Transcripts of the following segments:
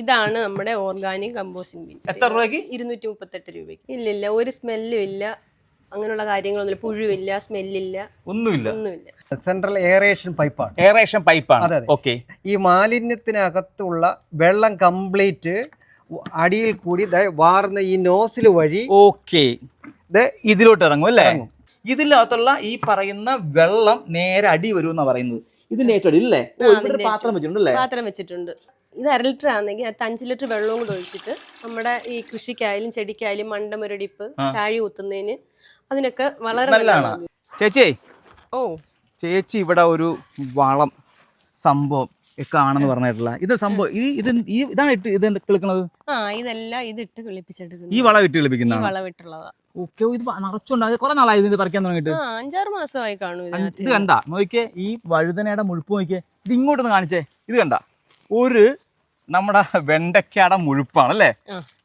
ഇതാണ് നമ്മുടെ organic composing bin എത്ര രൂപയ്ക്ക്? ഇരുന്നൂറ്റി മുപ്പത്തെട്ട് രൂപയ്ക്ക്. ഇല്ല ഒരു സ്മെല്ലും ഇല്ല. അങ്ങനെയുള്ള കാര്യങ്ങളൊന്നുമില്ല. പുഴുവില്ല സ്മെല്ലില്ല ഒന്നുമില്ല. ഒന്നുമില്ല. സെൻട്രൽ എയറേഷൻ പൈപ്പാണ് എയറേഷൻ പൈപ്പാണ് അതെ, അതെ. ഓക്കെ ഈ മാലിന്യത്തിനകത്തുള്ള വെള്ളം കംപ്ലീറ്റ് അടിയിൽ കൂടി ദേ വാർന്ന ഈ നോസിൽ വഴി ഓക്കെ ദേ ഇതിലോട്ട് ഇറങ്ങും അല്ലേ. ഇതിനകത്തുള്ള ഈ പറയുന്ന വെള്ളം നേരെ അടി വരും എന്നാണ് പറയുന്നത്. ഇതിന്റെ ഏറ്റവും ഇല്ലേ? ഇവിടെ പാത്രം പാത്രം വെച്ചിട്ടുണ്ടല്ലേ പാത്രം വെച്ചിട്ടുണ്ട്. ഇത് അര ലിറ്റർ ആണെങ്കിൽ അത് അഞ്ച് ലിറ്റർ വെള്ളവും കൂടെ ഒഴിച്ചിട്ട് നമ്മുടെ ഈ കൃഷിക്കായാലും ചെടിക്കായാലും മണ്ടമുരടിപ്പ് ചാഴി കുത്തുന്നതിന് അതിനൊക്കെ വളരെ നല്ലതാണ്. ചേച്ചി. ഓ. ചേച്ചി ഇവിടെ ഒരു വളം സംഭവം ഒക്കെ ആണെന്ന് പറഞ്ഞിട്ടുള്ള. ഇത് സംഭവം ഈ ഇത് ഈ ഇതാണ് ഇട്ട് ഇത് കിളിക്കണത്? ആ ഇതെല്ലാം ഇതിട്ട് കിളിപ്പിച്ചെടുക്കുന്നു ഈ വളം ഇട്ട് ഈ കിളിപ്പിക്കുന്നതാണ് വളവിട്ടുള്ളതാ ഓക്കെ ഇത് നിറച്ചുണ്ട്. അത് കുറെ നാളായി ഇത് പറിക്കാൻ തുടങ്ങിയിട്ട്. അഞ്ചാറ് മാസമായി കാണും ഇത് കണ്ട? നോക്കിയേ ഈ വഴുതനയുടെ മുഴുപ്പ് നോക്കിയേ. ഇത് ഇങ്ങോട്ടൊന്ന് കാണിച്ചേ. ഇത് കണ്ട? ഒരു നമ്മുടെ വെണ്ടയ്ക്കയുടെ മുഴുപ്പാണ് അല്ലേ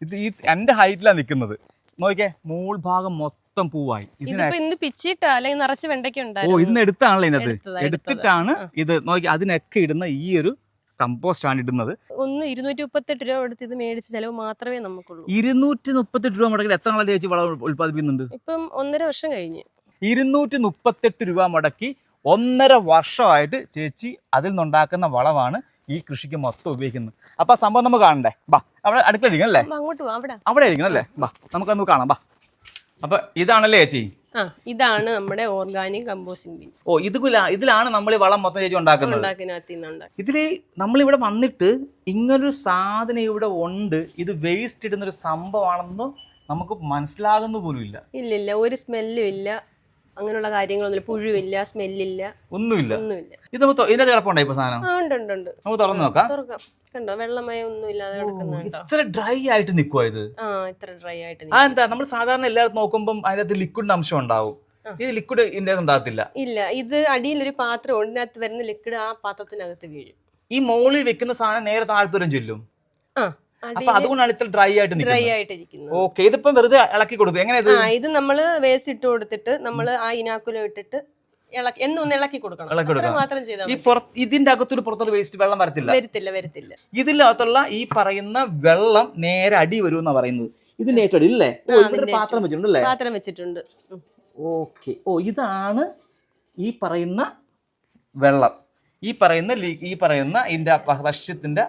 ഇത് ഈ എന്റെ ഹൈറ്റിലാണ് നിൽക്കുന്നത് നോക്കിയേ മൂൾ ഭാഗം മൊത്തം പൂവായി. ഇന്ന് പിച്ചിട്ടാ അല്ലെങ്കിൽ നിറച്ച് വെണ്ടയ്ക്ക ഓ ഇന്ന് എടുത്താണല്ലോ ഇതിനകത്ത്. എടുത്തിട്ടാണ് ഇത് നോക്കി അതിനൊക്കെ ഇടുന്ന ഈ ഒരു കമ്പോസ്റ്റ് ആണ് ഇടുന്നത്. ഒന്ന് ഇരുന്നൂറ്റി മുപ്പത്തെട്ട് രൂപ കൊടുത്ത് ഇത് മേടിച്ച ചെലവ് മാത്രമേ നമുക്കുള്ളൂ. ഇരുന്നൂറ്റി മുപ്പത്തെട്ട് രൂപ മുടക്കി എത്ര നാളെ ചേച്ചി വളം ഉൽപ്പാദിപ്പിക്കുന്നുണ്ട്? ഇപ്പം ഒന്നര വർഷം കഴിഞ്ഞ്. ഇരുന്നൂറ്റി മുപ്പത്തെട്ട് രൂപ മുടക്കി ഒന്നര വർഷമായിട്ട് ചേച്ചി അതിൽ നിന്നുണ്ടാക്കുന്ന വളമാണ് ഈ കൃഷിക്ക് മൊത്തം ഉപയോഗിക്കുന്നത്. അപ്പൊ ആ സംഭവം നമുക്ക് കാണണ്ടേ? ബാ അവിടെ അടുക്കള ഇരിക്കണം അല്ലേ അങ്ങോട്ട് അവിടെ അവിടെ. ഇരിക്കണം അല്ലേ? ബാ നമുക്കൊന്ന് കാണാം. ബാ. അപ്പൊ ഇതാണല്ലേ ചേച്ചി? ആ ഇതാണ് നമ്മുടെ ഓർഗാനിക് കമ്പോസ്റ്റിംഗ് ബിൻ. ഓ ഇത് ഇതിലാണ് നമ്മൾ ഈ വളം മൊത്തം ചേച്ചി ഉണ്ടാക്കുന്നത്. ഇതിൽ നമ്മളിവിടെ വന്നിട്ട് ഇങ്ങനൊരു സാധനം ഇവിടെ ഉണ്ട് ഇത് വേസ്റ്റ് ഇടുന്ന ഒരു സംഭവമാണെന്ന് നമുക്ക് മനസ്സിലാകുന്ന പോലും ഇല്ല ഇല്ല ഇല്ല ഒരു സ്മെല്ലും ഇല്ല. അങ്ങനെയുള്ള കാര്യങ്ങളൊന്നുമില്ല. പുഴുവില്ല സ്മെല്ലില്ല ഒന്നുമില്ല. ഒന്നുമില്ല. ഇത് നമുക്ക് ഇതിനകത്ത് കിടപ്പുണ്ടോ ഇപ്പൊ സാധനം? ആ ഉണ്ട് ഉണ്ട് ഉണ്ട്. നമുക്ക് തുറന്നു നോക്കാം. തുറക്കാം. കണ്ടോ? വെള്ളമയം ഒന്നും ഇല്ലാതെ കിടക്കുന്ന ഇത്ര ഡ്രൈ ആയിട്ട് നിൽക്കുവാ ഇത്? ആ ഇത്ര ഡ്രൈ ആയിട്ട് ആ. എന്താ? നമ്മൾ സാധാരണ എല്ലായിടത്തും നോക്കുമ്പോൾ അതിനകത്ത് ലിക്വിഡ് അംശം ഉണ്ടാവും. ഇത് ലിക്വിഡ് ഇതിന്റെ ഉണ്ടാകത്തില്ല. ഇല്ല ഇത് അടിയിലൊരു പാത്രം ഉണ്ട് ഇതിനകത്ത് വരുന്ന ലിക്വിഡ് ആ പാത്രത്തിനകത്ത് വീഴും. ഈ മോളിൽ വെക്കുന്ന സാധനം നേരെ താഴ്ത്തുരം ചൊല്ലും. ആ. അപ്പൊ അതുകൊണ്ടാണ് ഇത്ര ഡ്രൈ ആയിട്ട് ഡ്രൈ ആയിട്ടിരിക്കുന്നത്. ഓക്കെ ഇതിപ്പം വെറുതെ ഇളക്കി കൊടുക്കും. എങ്ങനെ ഇത്? ആ ഇത് നമ്മൾ വേസ്റ്റ് ഇട്ട് കൊടുത്തിട്ട് നമ്മൾ ആ ഇനാക്കുലം ഇട്ടിട്ട് ഇളക്കി എന്നൊന്ന് ഇളക്കി കൊടുക്കണം. ഇളക്കി കൊടുക്കണം. മാത്രം ചെയ്താൽ ഈ. പുറത്ത് ഇതിന്റെ അകത്തൊരു പുറത്തൊരു വേസ്റ്റ് വെള്ളം വരത്തില്ല. വരത്തില്ല വരത്തില്ല. ഇതിനകത്തുള്ള ഈ പറയുന്ന വെള്ളം നേരെ അടി വരും എന്നാ പറയുന്നത്. ഇതിന്റെ ഏറ്റവും അടി ഇല്ലേ പാത്രം വെച്ചിട്ടുണ്ട് അല്ലേ പാത്രം വെച്ചിട്ടുണ്ട്. ഓക്കെ ഓ ഇതാണ് ഈ പറയുന്ന വെള്ളം. ഈ പറയുന്ന ഈ പറയുന്ന ഇതിന്റെ ഭക്ഷ്യത്തിന്റെ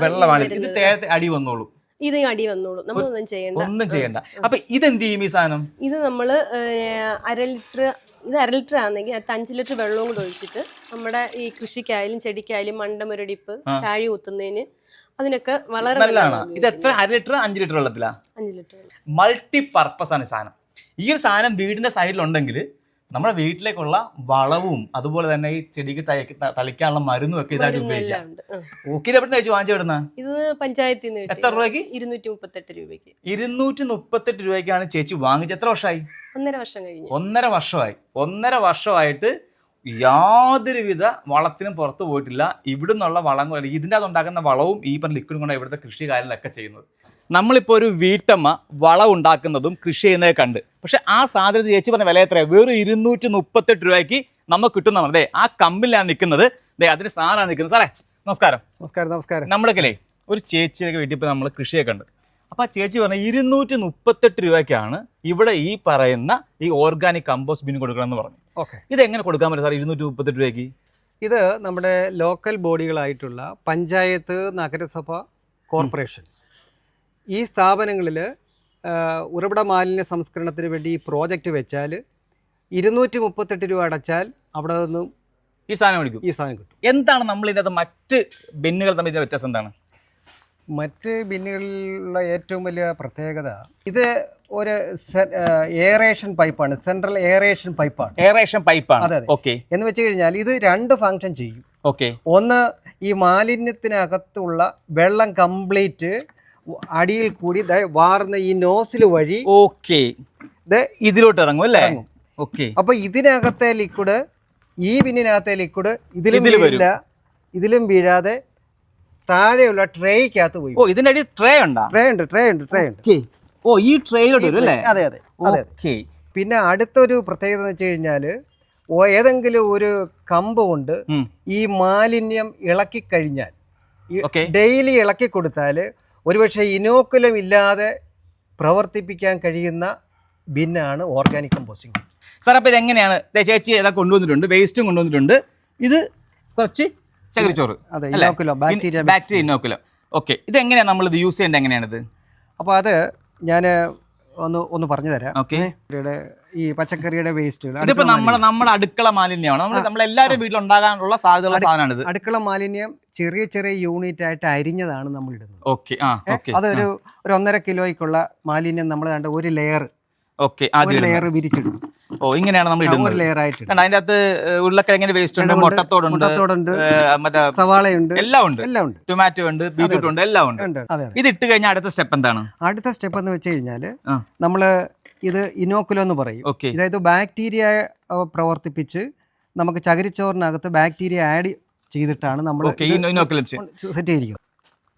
വെള്ളമാണ് ഇത്. തേരത്തെ അടി വന്നോളൂ. ഇത് അടി വന്നോളൂ. നമ്മളൊന്നും ചെയ്യണ്ട. ഒന്നും ചെയ്യണ്ട. അപ്പൊ ഇതെന്ത് ചെയ്യും ഈ സാധനം? ഇത് നമ്മൾ അര ലിറ്റർ ഇത് അര ലിറ്റർ ആണെങ്കിൽ അത് അഞ്ച് ലിറ്റർ വെള്ളവും കൂടെ ഒഴിച്ചിട്ട് നമ്മുടെ ഈ കൃഷിക്കായാലും ചെടിക്കായാലും മണ്ടമുരടിപ്പ് ചാഴി കുത്തുന്നതിന് അതിനൊക്കെ വളരെ നല്ലതാണ്. ഇത് എത്ര? അര ലിറ്റർ അഞ്ച് ലിറ്റർ വെള്ളത്തിലാ? അഞ്ച് ലിറ്റർ മൾട്ടി പർപ്പസ് ആണ് സാധനം ഈ ഒരു സാധനം വീടിന്റെ സൈഡിലുണ്ടെങ്കിൽ നമ്മുടെ വീട്ടിലേക്കുള്ള വളവും അതുപോലെ തന്നെ ഈ ചെടിക്ക് തളിക്കാനുള്ള മരുന്നും ഒക്കെ ഇതായിട്ട് ഉപയോഗിക്കാം. ഓക്കെ ഇത് എവിടെ വാങ്ങിച്ചു വിടുന്ന ഇത് പഞ്ചായത്തിൽ നിന്ന് എത്ര രൂപയ്ക്ക്? ഇരുന്നൂറ്റി മുപ്പത്തെട്ട് രൂപയ്ക്ക്. ഇരുന്നൂറ്റി മുപ്പത്തെട്ട് രൂപയ്ക്കാണ് ചേച്ചി വാങ്ങിച്ചത്. എത്ര വർഷമായി? ഒന്നര വർഷം കഴിഞ്ഞു. ഒന്നര വർഷമായി. ഒന്നര വർഷമായിട്ട് യാതൊരുവിധ വളത്തിനും പുറത്തു പോയിട്ടില്ല. ഇവിടുന്നുള്ള വളം ഇതിന്റെ അത് ഉണ്ടാക്കുന്ന വളവും ഈ പറഞ്ഞ ലിക്വിഡ് കൊണ്ടാണ് ഇവിടുത്തെ കൃഷി കാര്യങ്ങളൊക്കെ ചെയ്യുന്നത്. നമ്മളിപ്പോൾ ഒരു വീട്ടമ്മ വളം ഉണ്ടാക്കുന്നതും കൃഷി ചെയ്യുന്നതേ കണ്ട്. പക്ഷേ ആ സാധനത്തിന് ചേച്ചി പറഞ്ഞ വില എത്രയാണ് വെറും ഇരുന്നൂറ്റി മുപ്പത്തെട്ട് രൂപയ്ക്ക് നമുക്ക് കിട്ടുന്നതാണ് അതെ ആ കമ്പിലാണ് നിൽക്കുന്നത്. അതെ അതിന് സാറാണ് നിൽക്കുന്നത്. സാറേ നമസ്കാരം. നമസ്കാരം നമസ്കാരം. നമ്മളൊക്കെ ഒരു ചേച്ചിയൊക്കെ വീട്ടിൽ ഇപ്പോൾ നമ്മൾ കൃഷിയൊക്കെ ഉണ്ട് അപ്പോൾ ആ ചേച്ചി പറഞ്ഞ ഇരുന്നൂറ്റി മുപ്പത്തെട്ട് രൂപയ്ക്കാണ് ഇവിടെ ഈ പറയുന്ന ഈ ഓർഗാനിക് കമ്പോസ്റ്റ് ബിൻ കൊടുക്കണം എന്ന് പറഞ്ഞു. ഓക്കെ. ഇത് എങ്ങനെ കൊടുക്കാൻ പറ്റും സാർ ഇരുന്നൂറ്റി മുപ്പത്തെട്ട് രൂപയ്ക്ക്? ഇത് നമ്മുടെ ലോക്കൽ ബോഡികളായിട്ടുള്ള പഞ്ചായത്ത് നഗരസഭ കോർപ്പറേഷൻ. ഈ സ്ഥാപനങ്ങളിൽ ഉറവിട മാലിന്യ സംസ്കരണത്തിന് വേണ്ടി ഈ പ്രോജക്റ്റ് വെച്ചാൽ ഇരുന്നൂറ്റി മുപ്പത്തെട്ട് രൂപ അടച്ചാൽ അവിടെ നിന്നും ഈ സാധനം മേടിക്കും. ഈ സാധനം കിട്ടും. എന്താണ് നമ്മൾ ഇതിനകത്ത് മറ്റ് ബിന്നുകൾ തമ്മിൽ ഇതിന്റെ വ്യത്യാസം എന്താണ്? മറ്റ് ബിന്നുകളിലുള്ള ഏറ്റവും വലിയ പ്രത്യേകത ഇത് ഒരു എയറേഷൻ പൈപ്പാണ് സെൻട്രൽ എയറേഷൻ പൈപ്പാണ് എയറേഷൻ പൈപ്പാണ് അതെ, അതെ. ഓക്കെ എന്ന് വെച്ച് കഴിഞ്ഞാൽ ഇത് രണ്ട് ഫങ്ഷൻ ചെയ്യും. ഓക്കെ ഒന്ന് ഈ മാലിന്യത്തിനകത്തുള്ള വെള്ളം കംപ്ലീറ്റ് അടിയിൽ കൂടി വാർന്ന ഈ നോസിൽ വഴി ഓക്കെ. ഇതിലോട്ട് ഇറങ്ങും അല്ലേ. ഓക്കെ. അപ്പൊ ഇതിനകത്തെ ലിക്വിഡ് ഈ ബിന്നിനകത്തെ ലിക്വിഡ് ഇതിലും ഇതിൽ വീഴില്ല ഇതിലും വീഴാതെ താഴെയുള്ള ട്രേക്കകത്ത് പോയി. ഓ ഇതിന്റെ അടി ട്രേ ഉണ്ടോ? ട്രേ ഉണ്ട് ട്രേ ഉണ്ട് ട്രേ ഉണ്ട്. ഓ ഈ ട്രേയിലോട്ട് വരും അല്ലേ? അതെ അതെ ഓക്കെ. പിന്നെ അടുത്തൊരു പ്രത്യേകത എന്ന് വെച്ച് കഴിഞ്ഞാൽ ഏതെങ്കിലും ഒരു കമ്പ് കൊണ്ട് ഈ മാലിന്യം ഇളക്കി കഴിഞ്ഞാൽ ഡെയിലി ഇളക്കി കൊടുത്താൽ ഒരുപക്ഷെ ഇനോക്കുലം ഇല്ലാതെ പ്രവർത്തിപ്പിക്കാൻ കഴിയുന്ന ബിന്നാണ് ഓർഗാനിക് കമ്പോസ്റ്റിംഗ്. സാർ അപ്പോൾ ഇതെങ്ങനെയാണ്? ചേച്ചി ഏതാ കൊണ്ടുവന്നിട്ടുണ്ട് വേസ്റ്റും കൊണ്ടുവന്നിട്ടുണ്ട്. ഇത് കുറച്ച് ചകിരിച്ചോറ് അതെ? Inoculum bacteria bacteria inoculum. Okay ഇതെങ്ങനെയാണ് നമ്മൾ ഇത് യൂസ് ചെയ്യേണ്ടത്? എങ്ങനെയാണിത് അപ്പോൾ അത് ഞാൻ ഒന്ന് ഒന്ന് പറഞ്ഞു തരാം ഓക്കെ ഈ പച്ചക്കറിയുടെ വേസ്റ്റുകൾ ഇതിപ്പോ നമ്മുടെ നമ്മുടെ അടുക്കള മാലിന്യമാണ്. നമ്മൾ നമ്മളെല്ലാവരും വീട്ടിൽ ഉണ്ടാകാനുള്ള സാധ്യതയുള്ള സാധനമാണ് ഇത് അടുക്കള മാലിന്യം ചെറിയ ചെറിയ യൂണിറ്റ് ആയിട്ട് അരിഞ്ഞതാണ് നമ്മൾ ഇടുന്നത്. ഓക്കെ അതൊരു ഒരു ഒന്നര കിലോയ്ക്കുള്ള മാലിന്യം നമ്മൾ കണ്ട ഒരു ലെയർ ഓക്കെ ആ ലെയർ. വിരിച്ചിടും ഓ ഇങ്ങനെയാണ് നമ്മൾ ഇടുന്നത്. ലെയർ ആയിട്ട് അതിന്റെ അകത്ത് ഉരുളക്കിഴങ്ങിന്റെ വേസ്റ്റ് ഉണ്ട് ഉണ്ട്, മുട്ടത്തോടുണ്ട് മറ്റേ സവാളയുണ്ട് എല്ലാം ഉണ്ട്. എല്ലാം ഉണ്ട്. ടൊമാറ്റോ ഉണ്ട് ബീറ്റ്റൂട്ട് ഉണ്ട് എല്ലാം ഉണ്ട്. ഇത് ഇട്ട് കഴിഞ്ഞാൽ അടുത്ത സ്റ്റെപ്പ് എന്താണ്? അടുത്ത സ്റ്റെപ്പ് എന്ന് വെച്ച് കഴിഞ്ഞാൽ ആ. ഇത് ഇനോക്കുലം എന്ന് പറയും. അതായത് ബാക്ടീരിയ പ്രവർത്തിപ്പിച്ച് നമുക്ക് ചകിരിച്ചോറിനകത്ത് ബാക്ടീരിയ ആഡ് ചെയ്തിട്ടാണ് നമ്മൾ സെറ്റ് ചെയ്തിരിക്കുന്നത്.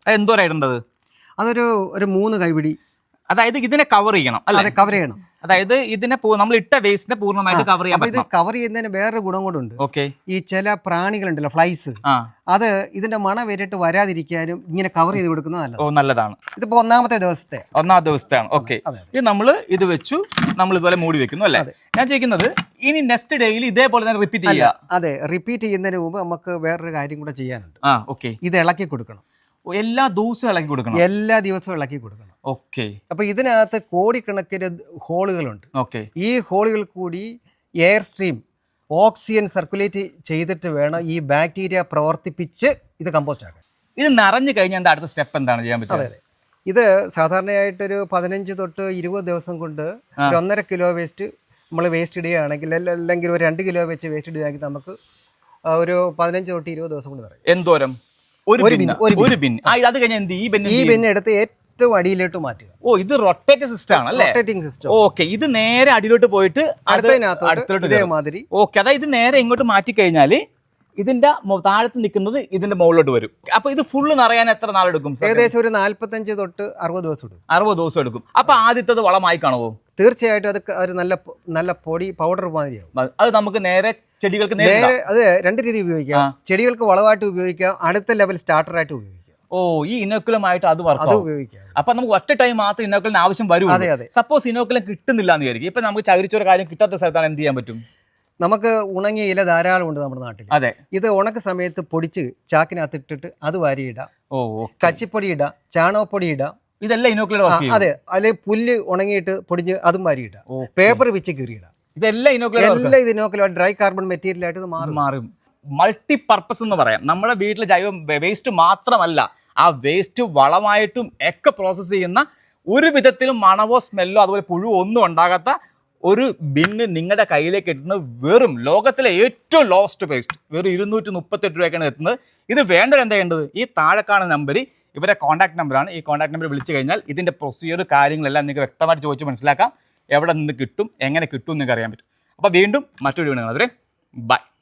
അത് എന്തോരാ ഇടേണ്ടത് അതൊരു ഒരു മൂന്ന് കൈപിടി. അതായത് ഇതിനെ കവർ ചെയ്യണം അല്ലെ? കവർ ചെയ്യണം. അതായത് ഇതിനെ നമ്മൾ ഇട്ട വേസ്റ്റിനെ പൂർണമായിട്ട് കവർ ചെയ്യാൻ ഇത് കവർ ചെയ്യുന്നതിന് വേറൊരു ഗുണം കൂടെ ഓക്കെ. ഈ ചില പ്രാണികളുണ്ടല്ലോ ഫ്ലൈസ് ആ. അത് ഇതിന്റെ മണ വരിട്ട് വരാതിരിക്കാനും ഇങ്ങനെ കവർ ചെയ്ത് കൊടുക്കുന്നത് നല്ലത് ഓ നല്ലതാണ്. ഇതിപ്പോ ഒന്നാമത്തെ ദിവസത്തെ. ഒന്നാം ദിവസത്തെയാണ്. ഓക്കെ. അതെ ഇത് നമ്മൾ ഇത് വെച്ചു നമ്മൾ ഇതുപോലെ മൂടി വെക്കുന്നു അല്ലേ? ഞാൻ ചോദിക്കുന്നത് ഇനി നെക്സ്റ്റ് ഡേയിൽ ഇതേപോലെ തന്നെ റിപ്പീറ്റ് ചെയ്യുക അതെ റിപ്പീറ്റ് ചെയ്യുന്നതിന് മുമ്പ് നമുക്ക് വേറൊരു കാര്യം കൂടെ ചെയ്യാനുണ്ട്. ആ ഓക്കെ. ഇത് ഇളക്കി കൊടുക്കണം. എല്ലാ ദിവസവും ഇളക്കി കൊടുക്കണം? എല്ലാ ദിവസവും ഇളക്കി കൊടുക്കണം. ഓക്കെ. അപ്പൊ ഇതിനകത്ത് കോടിക്കണക്കിന് ഹോളുകളുണ്ട്. ഓക്കെ. ഈ ഹോളുകൾ കൂടി എയർ സ്ട്രീം ഓക്സിജൻ സർക്കുലേറ്റ് ചെയ്തിട്ട് വേണം ഈ ബാക്ടീരിയ പ്രവർത്തിപ്പിച്ച് ഇത് കമ്പോസ്റ്റ് ആക്കാൻ. ഇത് നിറഞ്ഞു കഴിഞ്ഞാൽ എന്താ അടുത്ത സ്റ്റെപ്പ് എന്താണ് ചെയ്യാൻ പറ്റുന്നത് ഇത് സാധാരണയായിട്ടൊരു പതിനഞ്ച് തൊട്ട് ഇരുപത് ദിവസം കൊണ്ട്. ഒരു ഒന്നര കിലോ വേസ്റ്റ് നമ്മൾ വേസ്റ്റ് ഇടുകയാണെങ്കിൽ അല്ല- അല്ലെങ്കിൽ ഒരു രണ്ട് കിലോ വെച്ച് വേസ്റ്റ് ഇടുകയാണെങ്കിൽ നമുക്ക് ഒരു പതിനഞ്ച് തൊട്ട് ഇരുപത് ദിവസം കൊണ്ട് നിറയും. എന്തോരം? ഒരു ബിൻ ഒരു ബിൻ ആ ഇത് അത് കഴിഞ്ഞാൽ എന്ത്? ഈ ബിൻ ഈ പിന്നെ എടുത്ത് ഏറ്റവും അടിയിലോട്ട് മാറ്റുക. ഓ ഇത് റൊട്ടേറ്റ് സിസ്റ്റം ആണ് അല്ലേ? റൊട്ടേറ്റിംഗ് സിസ്റ്റം ഓക്കെ ഇത് നേരെ അടിയിലോട്ട് പോയിട്ട് അത് അടുത്തതിനകത്തോട്ട് അടുത്തോട്ട്. ഇതേമാതിരി. ഓക്കെ അതായത് ഇത് നേരെ ഇങ്ങോട്ട് മാറ്റി കഴിഞ്ഞാൽ ഇതിന്റെ താഴത്ത് നിൽക്കുന്നത് ഇതിന്റെ മുകളിലോട്ട് വരും. അപ്പൊ ഇത് ഫുള്ള് നിറയാൻ എത്ര നാളെടുക്കും? ഏകദേശം ഒരു നാല്പത്തഞ്ച് തൊട്ട് അറുപത് ദിവസം എടുക്കും. അറുപത് ദിവസം എടുക്കും. അപ്പൊ ആദ്യത്തത് വളമായി കാണുമോ തീർച്ചയായിട്ടും അത് ഒരു നല്ല നല്ല പൊടി പൗഡർ മാതിരിയാവും. അത് നമുക്ക് നേരെ ചെടികൾക്ക് നേരെ. അത് രണ്ട് രീതി ഉപയോഗിക്കാം. ചെടികൾക്ക് വളമായിട്ട് ഉപയോഗിക്കാം. അടുത്ത ലെവൽ സ്റ്റാർട്ടറായിട്ട് ഉപയോഗിക്കാം. ഓ ഈ ഇനോക്കുലമായിട്ട് അത് അത് വർക്ക് ഉപയോഗിക്കാം. അപ്പൊ നമുക്ക് ഒറ്റ ടൈം മാത്രം ഇനോക്കുലിന് ആവശ്യം വരും അതെ അതെ. സപ്പോസ് ഇനോക്കുലം കിട്ടുന്നില്ല എന്ന് വിചാരിക്കും. ഇപ്പൊ നമുക്ക് ചകിരിച്ചൊരു കാര്യം കിട്ടാത്ത സ്ഥലത്താണ് എന്ത് ചെയ്യാൻ പറ്റും? നമുക്ക് ഉണങ്ങിയ ഇല ധാരാളം ഉണ്ട് നമ്മുടെ നാട്ടിൽ. അതെ. ഇത് ഉണക്ക സമയത്ത് പൊടിച്ച് ചാക്കിനകത്ത് ഇട്ടിട്ട് അത് വാരിയിടാം. ഓ കച്ചിപ്പൊടി ഇടാം ചാണകപ്പൊടി ഇടാം ഇതെല്ലാം ഇനോക്കുലർ അതെ. അല്ലെ പുല്ല് ഉണങ്ങിയിട്ട് പൊടിഞ്ഞ് അതും വാരിയിടാം. പേപ്പർ വെച്ച് കീറിയിടാം. ഇതെല്ലാം ഇനോക്കുലർ എല്ലാം ഇതിനൊക്കെ ഡ്രൈ കാർബൺ മെറ്റീരിയൽ ആയിട്ട് ഇത് മാറും. മാറും. മൾട്ടി പർപ്പസ് എന്ന് പറയാം. നമ്മുടെ വീട്ടിലെ ജൈവ വേസ്റ്റ് മാത്രമല്ല ആ വേസ്റ്റ് വളമായിട്ടും ഒക്കെ പ്രോസസ്സ് ചെയ്യുന്ന ഒരു വിധത്തിലും മണവോ സ്മെല്ലോ അതുപോലെ പുഴുവോ ഒന്നും ഉണ്ടാകാത്ത ഒരു ബിന്ന് നിങ്ങളുടെ കയ്യിലേക്ക് എത്തുന്നത് വെറും ലോകത്തിലെ ഏറ്റവും ലോസ്റ്റ് പേസ്റ്റ് വെറും ഇരുന്നൂറ്റി മുപ്പത്തെട്ട് രൂപയ്ക്കാണ് എത്തുന്നത്. ഇത് വേണ്ടത് എന്താ ചെയ്യേണ്ടത്? ഈ താഴെ കാണുന്ന നമ്പർ ഇവരെ കോൺടാക്ട് നമ്പറാണ് ഈ കോൺടാക്ട് നമ്പർ വിളിച്ചു കഴിഞ്ഞാൽ ഇതിന്റെ പ്രൊസീജിയർ കാര്യങ്ങളെല്ലാം നിങ്ങൾക്ക് വ്യക്തമായിട്ട് ചോദിച്ച് മനസ്സിലാക്കാം. എവിടെ നിന്ന് കിട്ടും എങ്ങനെ കിട്ടും നിങ്ങൾക്ക് അറിയാൻ പറ്റും. അപ്പോൾ വീണ്ടും മറ്റൊരു വീഡിയോ കാണാം ബൈ